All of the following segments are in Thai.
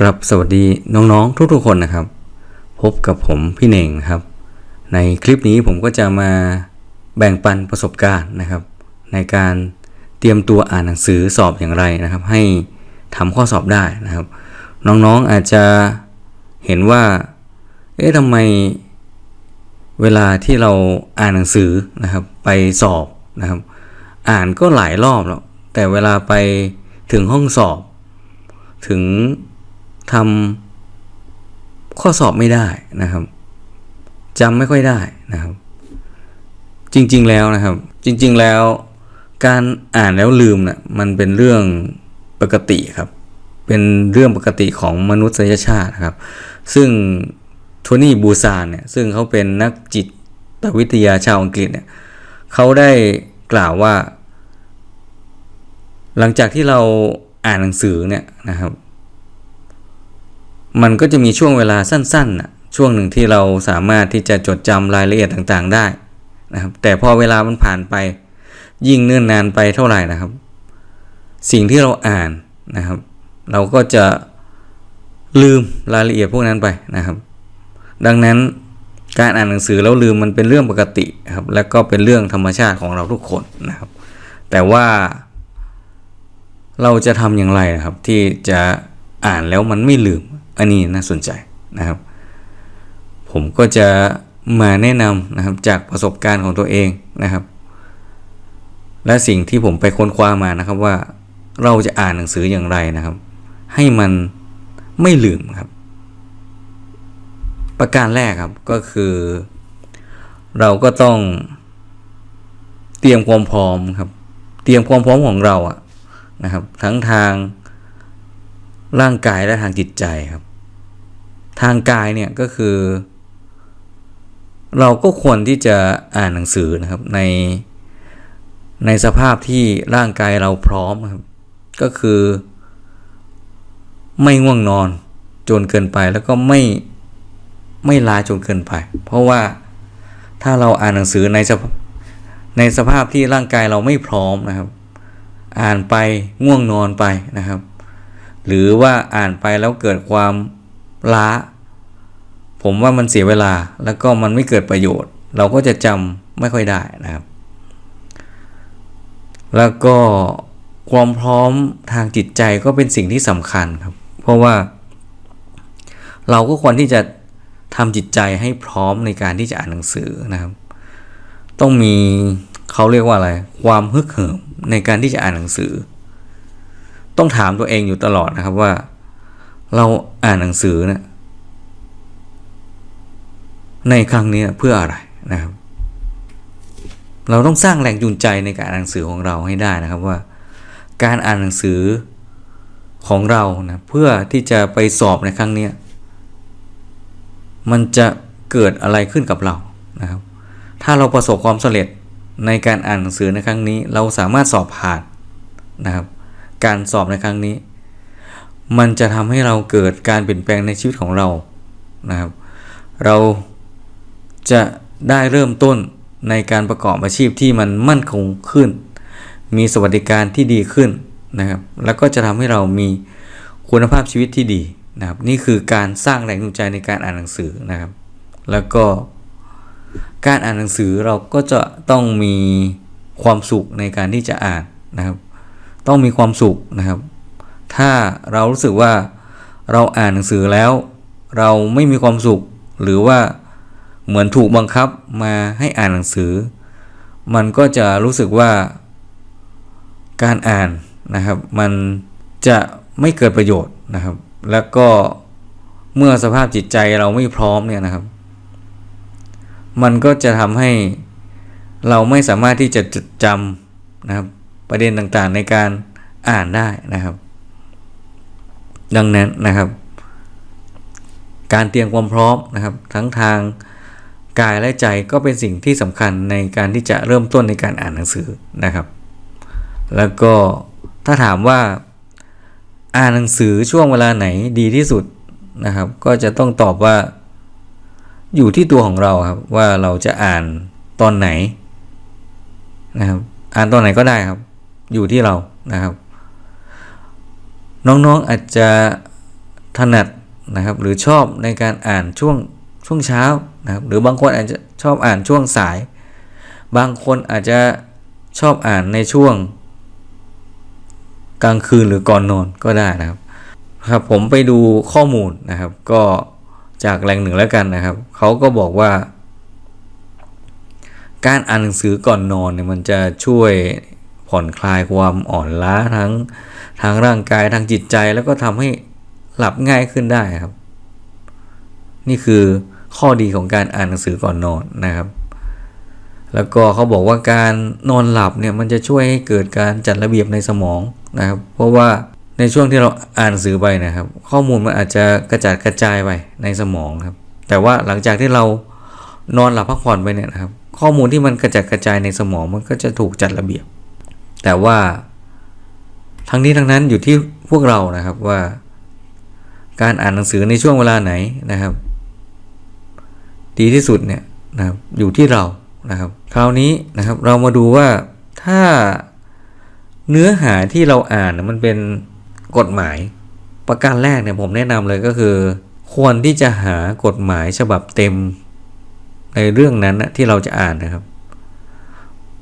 ครับสวัสดีน้องๆทุกๆคนนะครับ พบกับผมพี่เน่งครับ ในคลิปนี้ผมก็จะมาแบ่งปันประสบการณ์นะครับ ในการเตรียมตัวอ่านหนังสือสอบอย่างไรนะครับ ให้ทำข้อสอบได้นะครับ น้องๆอาจจะเห็นว่า เอ๊ะทำไมเวลาที่เราอ่านหนังสือนะครับ ไปสอบนะครับ อ่านก็หลายรอบแล้วแต่เวลาไปถึงห้องสอบ ถึง ทำข้อสอบไม่ได้นะครับจำไม่ค่อยได้นะครับ จริงๆแล้วนะครับ จริงๆแล้วการอ่านแล้วลืมนะ่ะมันเป็นเรื่องปกติครับ เป็นเรื่องปกติของมนุษยชาติครับ ซึ่งโทนี่บูซานเนี่ยซึ่งเขาเป็นนักจิตวิทยาชาวอังกฤษเนี่ยเขาได้กล่าวว่า หลังจากที่เราอ่านหนังสือเนี่ยนะครับ มันก็จะมีช่วงเวลาสั้นๆนะช่วงหนึ่งที่เราสามารถที่จะจดจำรายละเอียดต่างๆ ได้นะครับ แต่พอเวลามันผ่านไป ยิ่งเนิ่นนานไปเท่าไหร่นะครับ สิ่งที่เราอ่านนะครับ เราก็จะลืมรายละเอียดพวกนั้นไปนะครับ ดังนั้นการอ่านหนังสือแล้วลืมมันเป็นเรื่องปกติครับ และก็เป็นเรื่องธรรมชาติของเราทุกคนนะครับ แต่ว่าเราจะทำอย่างไรนะครับ ที่จะอ่านแล้วมันไม่ลืม อันนี้น่าสนใจนะครับ ผมก็จะมาแนะนำนะครับจากประสบการณ์ของตัวเองนะครับ และสิ่งที่ผมไปค้นคว้ามานะครับว่าเราจะอ่านหนังสืออย่างไรนะครับ ให้มันไม่ลืมครับ ประการแรกครับก็คือ เราก็ต้องเตรียมความพร้อมครับ เตรียมความพร้อมของเราอะนะครับ ทั้งทางร่างกายและทางจิตใจครับ ทางกายเนี่ยก็คือ เราก็ควรที่จะอ่านหนังสือนะครับในในสภาพที่ร่างกายเราพร้อมครับก็คือ ไม่ง่วงนอนจนเกินไปแล้วก็ไม่ไม่ลาจนเกินไป เพราะว่าถ้าเราอ่านหนังสือในสภาพในสภาพที่ร่างกายเราไม่พร้อมนะครับ อ่านไปง่วงนอนไปนะครับ หรือว่าอ่านไปแล้วเกิดความ ล้า ผมว่ามันเสียเวลาแล้วก็มันไม่เกิดประโยชน์ เราก็จะจำไม่ค่อยได้นะครับ แล้วก็ความพร้อมทางจิตใจก็เป็นสิ่งที่สำคัญครับ เพราะว่า เราก็ควรที่จะทำจิตใจให้พร้อมในการที่จะอ่านหนังสือนะครับ ต้องมีเขาเรียกว่าอะไร ความฮึกเหิมในการที่จะอ่านหนังสือ ต้องถามตัวเองอยู่ตลอดนะครับว่า เราอ่านหนังสือนะในครั้งนี้เพื่ออะไรนะครับ เราต้องสร้างแรงจูงใจในการอ่านหนังสือของเราให้ได้นะครับว่า การอ่านหนังสือของเรานะเพื่อที่จะไปสอบในครั้งนี้มันจะเกิดอะไรขึ้นกับเรานะครับ ถ้าเราประสบความสำเร็จในการอ่านหนังสือในครั้งนี้ เราสามารถสอบผ่านนะครับ การสอบในครั้งนี้ มันจะทำให้เราเกิดการเปลี่ยนแปลงในชีวิตของเรานะครับ เราจะได้เริ่มต้นในการประกอบอาชีพที่มันมั่นคงขึ้น มีสวัสดิการที่ดีขึ้นนะครับ แล้วก็จะทำให้เรามีคุณภาพชีวิตที่ดีนะครับ นี่คือการสร้างแรงจูงใจในการอ่านหนังสือนะครับ แล้วก็การอ่านหนังสือเราก็จะต้องมีความสุขในการที่จะอ่านนะครับ ต้องมีความสุขนะครับ ถ้าเรารู้สึกว่าเราอ่านหนังสือแล้ว เราไม่มีความสุข หรือว่าเหมือนถูกบังคับมาให้อ่านหนังสือ มันก็จะรู้สึกว่าการอ่านนะครับ มันจะไม่เกิดประโยชน์นะครับ แล้วก็เมื่อสภาพจิตใจเราไม่พร้อมเนี่ยนะครับ มันก็จะทำให้เราไม่สามารถที่จะจดจำนะครับ ประเด็นต่างๆในการอ่านได้นะครับ ดังนั้นนะครับ การเตรียมความพร้อมนะครับ ทั้งทางกายและใจก็เป็นสิ่งที่สำคัญในการที่จะเริ่มต้นในการอ่านหนังสือนะครับ แล้วก็ถ้าถามว่าอ่านหนังสือช่วงเวลาไหนดีที่สุดนะครับ ก็จะต้องตอบว่าอยู่ที่ตัวของเราครับว่าเราจะอ่านตอนไหนนะครับ อ่านตอนไหนก็ได้ครับ อยู่ที่เรานะครับ น้องๆอาจจะถนัดนะครับหรือชอบในการอ่านช่วงช่วงเช้านะครับหรือบางคนอาจจะชอบอ่านช่วงสาย บางคนอาจจะชอบอ่านในช่วง กลางคืนหรือก่อนนอนก็ได้นะครับครับผมไปดูข้อมูลนะครับ ก็จากแหล่งหนึ่งแล้วกันนะครับเขาก็บอกว่า การอ่านหนังสือก่อนนอนเนี่ยมันจะช่วยผ่อนคลายความอ่อนล้าทั้ง ทางร่างกายทางจิตใจแล้วก็ทำให้หลับง่ายขึ้นได้ครับ นี่คือข้อดีของการอ่านหนังสือก่อนนอนนะครับ แล้วก็เขาบอกว่าการนอนหลับเนี่ยมันจะช่วยให้เกิดการจัดระเบียบในสมองนะครับ เพราะว่าในช่วงที่เราอ่านหนังสือไปนะครับ ข้อมูลมันอาจจะกระจัดกระจายไปในสมองครับ แต่ว่าหลังจากที่เรานอนหลับพักผ่อนไปเนี่ยนะครับ ข้อมูลที่มันกระจัดกระจายในสมองมันก็จะถูกจัดระเบียบ แต่ว่า ทั้งนี้ทั้งนั้นอยู่ที่พวกเรานะครับว่า การอ่านหนังสือในช่วงเวลาไหนนะครับ ดีที่สุดเนี่ยนะครับอยู่ที่เรานะครับ คราวนี้นะครับเรามาดูว่าถ้าเนื้อหาที่เราอ่านมันเป็นกฎหมาย ประการแรกเนี่ยผมแนะนำเลยก็คือ ควรที่จะหากฎหมายฉบับเต็มในเรื่องนั้นนะที่เราจะอ่านนะครับ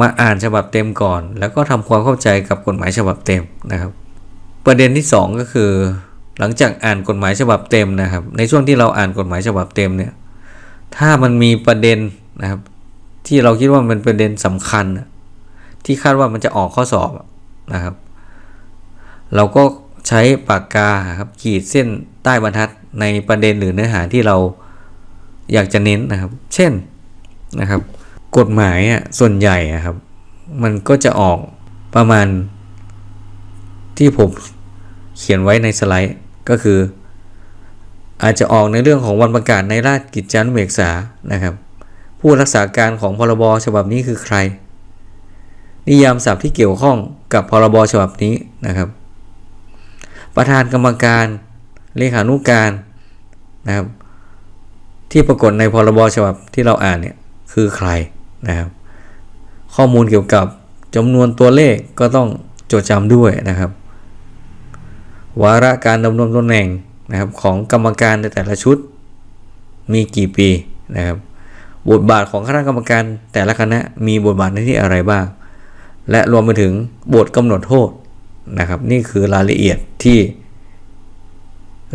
มาอ่านฉบับเต็มก่อน แล้วก็ทำความเข้าใจกับกฎหมายฉบับเต็มนะครับ ประเด็นที่ 2 ก็คือ หลังจากอ่านกฎหมายฉบับเต็มนะครับ ในช่วงที่เราอ่านกฎหมายฉบับเต็มเนี่ยถ้ามันมีประเด็นนะครับ ที่เราคิดว่ามันเป็นประเด็นสำคัญ ที่คาดว่ามันจะออกข้อสอบนะครับ เราก็ใช้ปากกาครับขีดเส้นใต้บรรทัดในประเด็นหรือเนื้อหาที่เราอยากจะเน้นนะครับ เช่นนะครับ กฎหมายอะส่วนใหญ่อะครับ มันก็จะออกประมาณที่ผมเขียนไว้ในสไลด์ก็คือ อาจจะออกในเรื่องของวันประกาศในราชกิจจานุเบกษานะครับ ผู้รักษาการของพรบฉบับนี้คือใคร นิยามศัพท์ที่เกี่ยวข้องกับพรบฉบับนี้นะครับ ประธานกรรมการเลขานุการนะครับ ที่ปรากฏในพรบฉบับที่เราอ่านเนี่ยคือใคร นะครับ ข้อมูลเกี่ยวกับจำนวนตัวเลขก็ต้องจดจำด้วยนะครับ วาระการดำรงตำแหน่งนะครับของกรรมการในแต่ละชุดมีกี่ปีนะครับบทบาทของคณะกรรมการแต่ละคณะมีบทบาทในที่อะไรบ้าง และรวมไปถึงบทกำหนดโทษนะครับ นี่คือรายละเอียดที่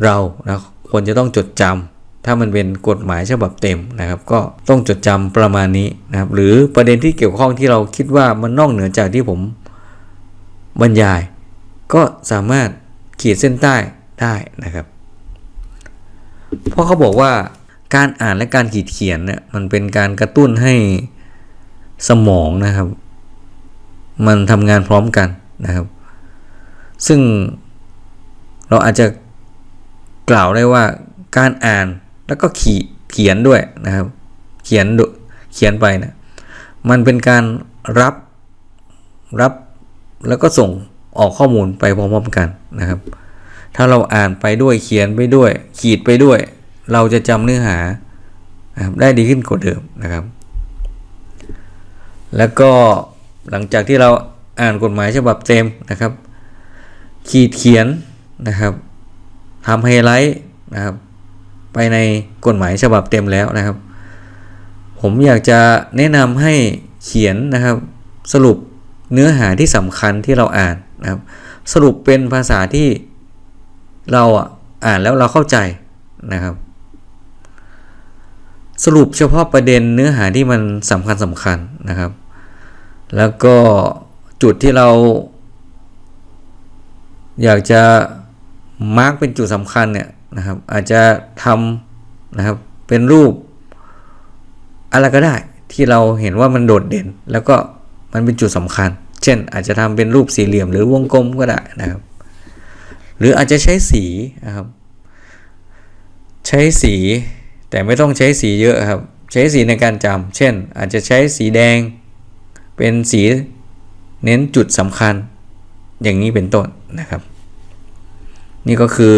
เรานะควรจะต้องจดจำ ถ้ามันเป็นกฎหมายฉบับเต็มนะครับ ก็ต้องจดจำประมาณนี้นะครับ หรือประเด็นที่เกี่ยวข้องที่เราคิดว่ามันนอกเหนือจากที่ผมบรรยาย ก็สามารถขีดเส้นใต้ได้นะครับ เพราะเขาบอกว่าการอ่านและการขีดเขียนเนี่ยมันเป็นการกระตุ้นให้สมองนะครับ มันทำงานพร้อมกันนะครับ ซึ่งเราอาจจะกล่าวได้ว่าการอ่าน แล้วก็ขีเขียนด้วยนะครับ เขียนเขียนไปนะมันเป็นการรับรับแล้วก็ส่งออกข้อมูลไปพร้อมๆกันนะครับ ถ้าเราอ่านไปด้วยเขียนไปด้วย ขีดไปด้วย เราจะจำเนื้อหานะครับได้ดีขึ้นกว่าเดิมนะครับ แล้วก็หลังจากที่เราอ่านกฎหมายฉบับเต็มนะครับ ขีดเขียนนะครับทำไฮไลท์นะครับ ไปในกฎหมายฉบับเต็มแล้วนะครับ ผมอยากจะแนะนำให้เขียนนะครับ สรุปเนื้อหาที่สำคัญที่เราอ่านนะครับ สรุปเป็นภาษาที่เราอ่านแล้วเราเข้าใจนะครับ สรุปเฉพาะประเด็นเนื้อหาที่มันสำคัญสำคัญนะครับ แล้วก็จุดที่เรา อยากจะมาร์กเป็นจุดสำคัญเนี่ย นะครับ อาจจะทำนะครับเป็นรูปอะไรก็ได้ที่เราเห็นว่ามันโดดเด่น แล้วก็มันเป็นจุดสำคัญ เช่น อาจจะทำเป็นรูปสี่เหลี่ยมหรือวงกลมก็ได้นะครับ หรืออาจจะใช้สีนะครับ ใช้สีแต่ไม่ต้องใช้สีเยอะครับ ใช้สีในการจำเช่น อาจจะใช้สีแดง เป็นสีเน้นจุดสำคัญ อย่างนี้เป็นต้นนะครับ นี่ก็คือ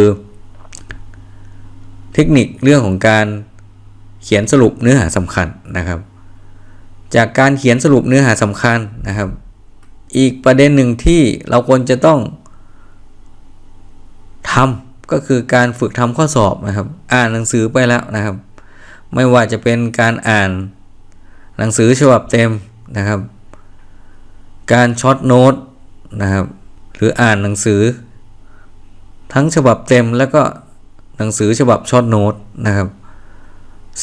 เทคนิคเรื่องของการเขียนสรุปเนื้อหาสำคัญนะครับ จากการเขียนสรุปเนื้อหาสำคัญนะครับ อีกประเด็นหนึ่งที่เราควรจะต้องทำก็คือการฝึกทำข้อสอบนะครับ อ่านหนังสือไปแล้วนะครับ ไม่ว่าจะเป็นการอ่านหนังสือฉบับเต็มนะครับ การช็อตโน้ตนะครับ หรืออ่านหนังสือ ทั้งฉบับเต็มแล้วก็ หนังสือฉบับช็อตโน้ตนะครับ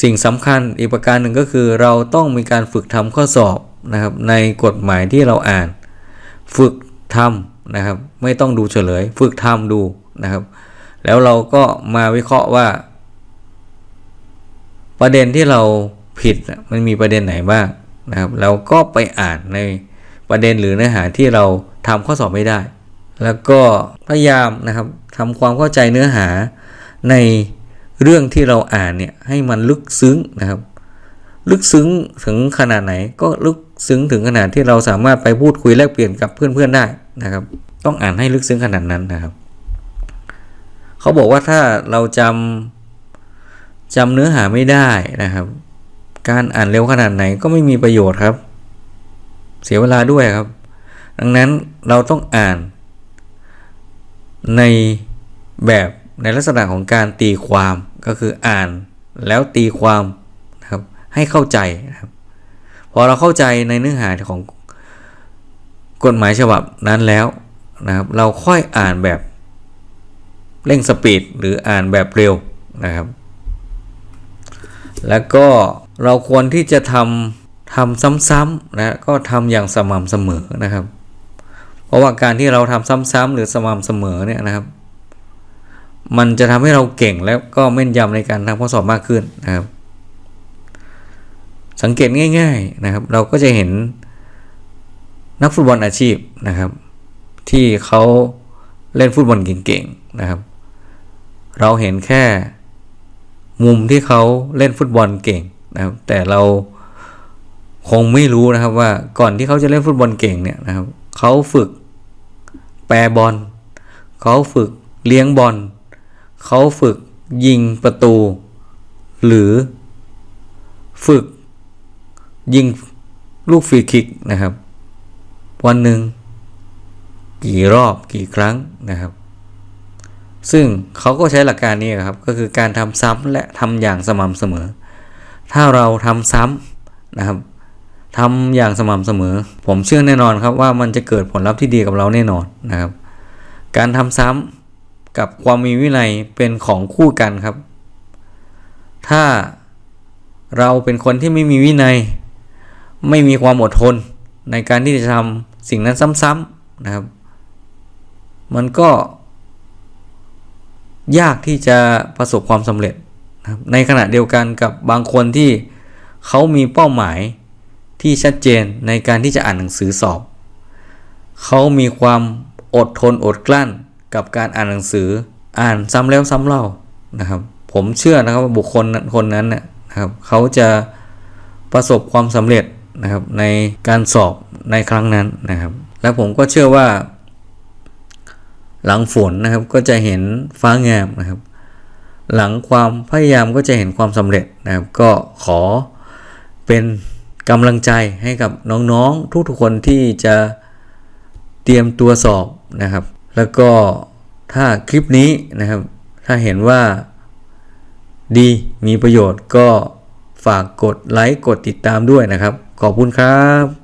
สิ่งสำคัญอีกประการหนึ่งก็คือเราต้องมีการฝึกทำข้อสอบนะครับในกฎหมายที่เราอ่าน ฝึกทำนะครับ ไม่ต้องดูเฉลย ฝึกทำดูนะครับ แล้วเราก็มาวิเคราะห์ว่า ประเด็นที่เราผิดมันมีประเด็นไหนบ้างนะครับเราก็ไปอ่านในประเด็นหรือเนื้อหาที่เราทำข้อสอบไม่ได้ แล้วก็พยายามนะครับทำความเข้าใจเนื้อหา ในเรื่องที่เราอ่านเนี่ยให้มันลึกซึ้งนะครับ ลึกซึ้งถึงขนาดไหนก็ลึกซึ้งถึงขนาดที่เราสามารถไปพูดคุยแลกเปลี่ยนกับเพื่อนๆได้นะครับ ต้องอ่านให้ลึกซึ้งขนาดนั้นนะครับ เขาบอกว่าถ้าเราจำจำเนื้อหาไม่ได้นะครับ การอ่านเร็วขนาดไหนก็ไม่มีประโยชน์ครับ เสียเวลาด้วยครับ ดังนั้นเราต้องอ่านในแบบ ในลักษณะของการตีความก็คืออ่านแล้วตีความนะครับให้เข้าใจนะครับพอเราเข้าใจในเนื้อหาของกฎหมายฉบับนั้นแล้วนะครับ เราค่อยอ่านแบบเร่งสปีดหรืออ่านแบบเร็วนะครับ แล้วก็เราควรที่จะทำทำซ้ำๆนะก็ทำอย่างสม่ำเสมอนะครับ เพราะว่าการที่เราทำซ้ำๆหรือสม่ำเสมอเนี่ยนะครับ มันจะทำให้เราเก่งแล้วก็แม่นยำในการทำข้อสอบมากขึ้นนะครับ สังเกตง่าย ๆนะครับ เราก็จะเห็นนักฟุตบอลอาชีพนะครับ ที่เขาเล่นฟุตบอลเก่งๆนะครับ เราเห็นแค่มุมที่เขาเล่นฟุตบอลเก่งนะครับ แต่เราคงไม่รู้นะครับว่าก่อนที่เขาจะเล่นฟุตบอลเก่งเนี่ยนะครับเขาฝึกแปรบอลเขาฝึกเลี้ยงบอล เขาฝึกยิงประตู หรือฝึกยิงลูกฟรีคิกนะครับ วันหนึ่งกี่รอบกี่ครั้งนะครับ ซึ่งเขาก็ใช้หลักการนี้ครับ ก็คือการทำซ้ำและทำอย่างสม่ำเสมอ ถ้าเราทำซ้ำนะครับทำอย่างสม่ำเสมอ ผมเชื่อแน่นอนครับว่ามันจะเกิดผลลัพธ์ที่ดีกับเราแน่นอนนะครับ การทำซ้ำ กับความมีวินัยเป็นของคู่กันครับ ถ้าเราเป็นคนที่ไม่มีวินัย ไม่มีความอดทนในการที่จะทำสิ่งนั้นซ้ำๆนะครับ มันก็ ยากที่จะประสบความสำเร็จนะครับในขณะเดียวกันกับบางคนที่เขามีเป้าหมายที่ชัดเจนในการที่จะอ่านหนังสือสอบ เขามีความอดทนอดกลั้น กับการอ่านหนังสืออ่านซ้ำแล้วซ้ำเล่านะครับ ผมเชื่อนะครับว่าบุคคลนั้นคนนั้นนะครับ เขาจะประสบความสำเร็จนะครับในการสอบในครั้งนั้นนะครับ และผมก็เชื่อว่า หลังฝนนะครับก็จะเห็นฟ้างามนะครับ หลังความพยายามก็จะเห็นความสำเร็จนะครับ ก็ขอเป็นกำลังใจให้กับน้องๆทุกๆคนที่จะเตรียมตัวสอบนะครับ แล้วก็ถ้าคลิปนี้นะครับ ถ้าเห็นว่าดีมีประโยชน์ก็ฝากกดไลค์กดติดตามด้วยนะครับ ขอบคุณครับ